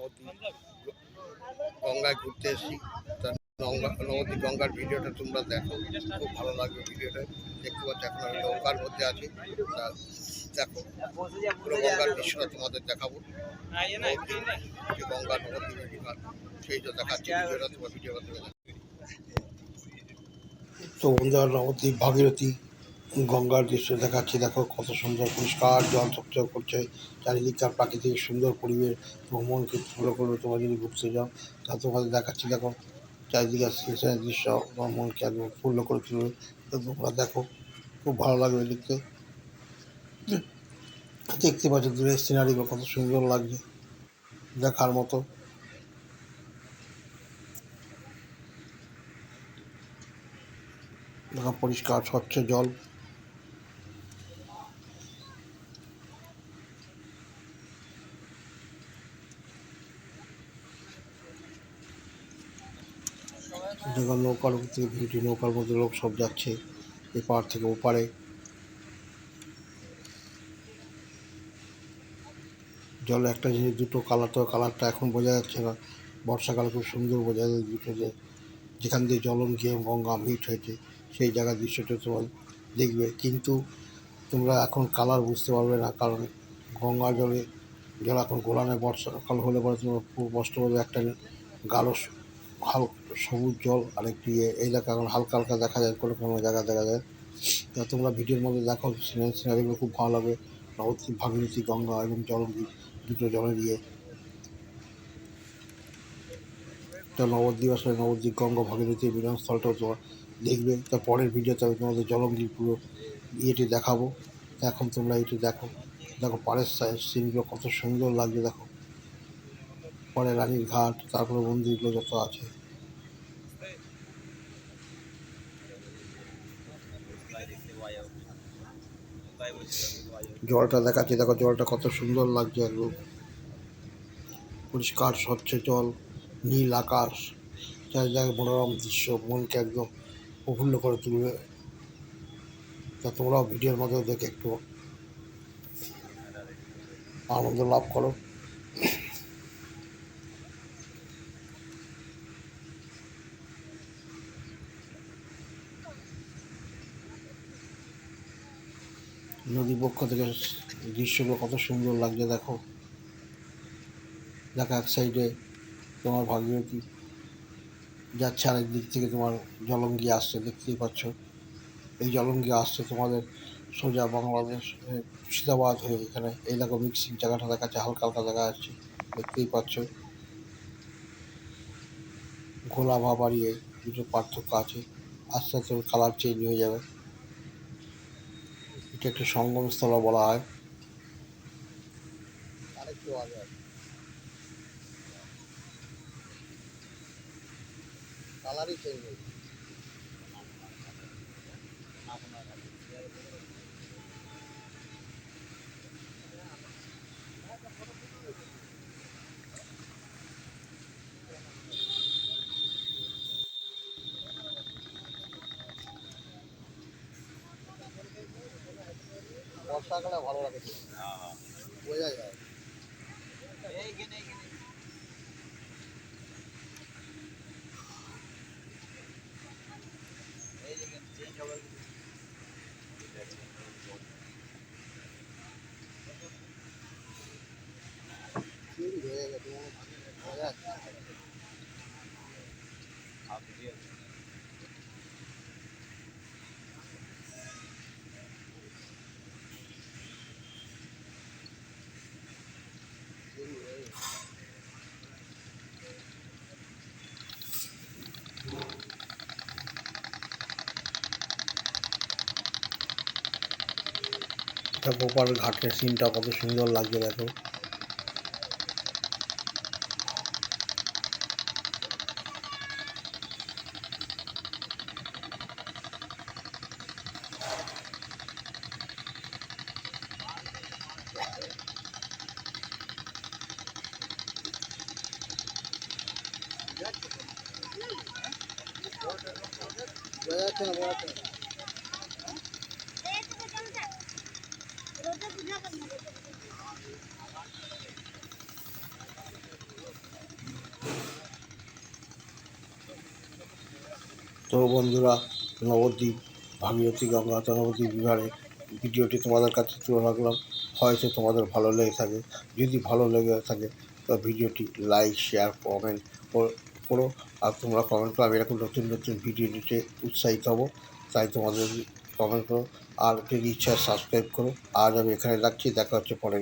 নবদ্বীপ গঙ্গায় ঘুরতে এসেছি। তা গঙ্গা নবদ্বীপ গঙ্গার ভিডিওটা তোমরা দেখো। খুব ভালো লাগবে ভিডিওটা। দেখতে পাচ্ছ এখন আমি নৌকার মধ্যে আছি। দেখো পুরো গঙ্গার দৃশ্যটা তোমাদের দেখাবো। নবদ্বীপ, যে গঙ্গা নবদ্বীপের বিমান সেইটা দেখাচ্ছি ভিডিওটা তোমার ভিডিও তো বন্ধুরা নবদ্বীপ ভাগীরথী গঙ্গার দৃশ্য দেখাচ্ছি, দেখো কত সুন্দর পরিষ্কার জল চকচক করছে চারিদিককার প্রাকৃতিক সুন্দর পরিবেশ ভ্রমণকে ভালো করে তোমরা যদি ঘুরতে যাও। তা তোমাদের দেখাচ্ছি, দেখো চারিদিকে স্টেশনের দৃশ্য তোমার মনকে একদম পূর্ণ করে তুলবে। তোমরা দেখো, খুব ভালো লাগবে দেখতে। দেখতে পাচ্ছ দূরের সিনারিগুলো কত সুন্দর লাগছে, দেখার মতো। দেখো পরিষ্কার, স্বচ্ছ জল। যখন নৌকার থেকে ভিউটি নৌকার মধ্যে লোক সব যাচ্ছে এপার থেকে ওপারে। জলে একটা জিনিস, দুটো কালার, তো কালারটা এখন বোঝা যাচ্ছে না। বর্ষাকালে খুব সুন্দর বোঝা যায় দুটো যে, যেখান দিয়ে জলম গিয়ে গঙ্গা মিট হয়েছে, সেই জায়গার দৃশ্যটা তোমার দেখবে। কিন্তু তোমরা এখন কালার বুঝতে পারবে না, কারণ গঙ্গা জলে, জল এখন গোলানে বর্ষাকাল হলে পরে তোমরা খুব কষ্ট পাবে একটা গাঢ় স- হাল সবুজ জল আর একটু এই জায়গা এখন হালকা হালকা দেখা যায়, কোনো কোনো জায়গা দেখা যায়। তা তোমরা ভিডিওর মধ্যে দেখো, সিনারি সিনারিগুলো খুব ভালো লাগে। নবদ্বীপ ভাগীরথী, গঙ্গা এবং জলদ্বীপ, দুটো জলের ইয়ে। তা নবদ্বীপ আসলে নবদ্বীপ, গঙ্গা, ভাগীরথী মিলনস্থলটাও তোমার দেখবে। তা পরের ভিডিওতে আমি তোমাদের জলঙ্গির পুরো ইয়েটি দেখাবো। এখন তোমরা এটি দেখো। দেখো পাড়ের সিনগুলো কত সুন্দর লাগছে, দেখো। পরে রানীর ঘাট, তারপরে মন্দিরগুলো যত আছে। জলটা দেখাচ্ছি, দেখো জলটা কত সুন্দর লাগছে একদম পরিষ্কার, স্বচ্ছ জল, নীল আকাশ, চারিদিকে মনোরম দৃশ্য, মনকে একদম প্রফুল্ল করে তুলবে। তা তোমরাও ভিডিওর মধ্যে দেখে একটু আনন্দ লাভ করো। নদী পক্ষ থেকে দৃশ্যগুলো কত সুন্দর লাগছে দেখো। দেখো এক সাইডে তোমার ভাগীরথী যাচ্ছে আরেক দিক থেকে তোমার জলঙ্গি আসছে, দেখতেই পাচ্ছ। এই জলঙ্গি আসছে তোমাদের সোজা বাংলাদেশ মুর্শিদাবাদ হয়ে এখানে। এই দেখো মিক্সিং জায়গাটা দেখাচ্ছে, হালকা হালকা দেখা যাচ্ছে, দেখতেই পাচ্ছ। ঘোলা ভাব বাড়িয়ে দুটো পার্থক্য আছে। আস্তে আস্তে কালার চেঞ্জ হয়ে যাবে। এটা একটা সঙ্গমস্থল বলা হয়। কালারই চেঞ্জ হয়েছে। বর্ষাকালে ভালো লাগে। বোঝা যায়। চেঞ্জ হয়ে এটা গোপাল ঘাটের সিনটা কত সুন্দর লাগছে দেখো। বোঝা তো বন্ধুরা, নবদ্বীপ, ভাগীরথী গঙ্গা নবদ্বীপ বিহারে ভিডিওটি তোমাদের কাছে তুলে রাখলাম হয়তো তোমাদের ভালো লেগে থাকে। যদি ভালো লেগে থাকে, তো ভিডিওটি লাইক শেয়ার কমেন্ট করো আর তোমরা কমেন্ট করো, আমি এরকম নতুন নতুন ভিডিও দিতে উৎসাহিত হব। তাই তোমাদের কমেন্ট করো। আর যদি ইচ্ছা সাবস্ক্রাইব করো। আজ আমি এখানে রাখছি। দেখা হচ্ছে পরে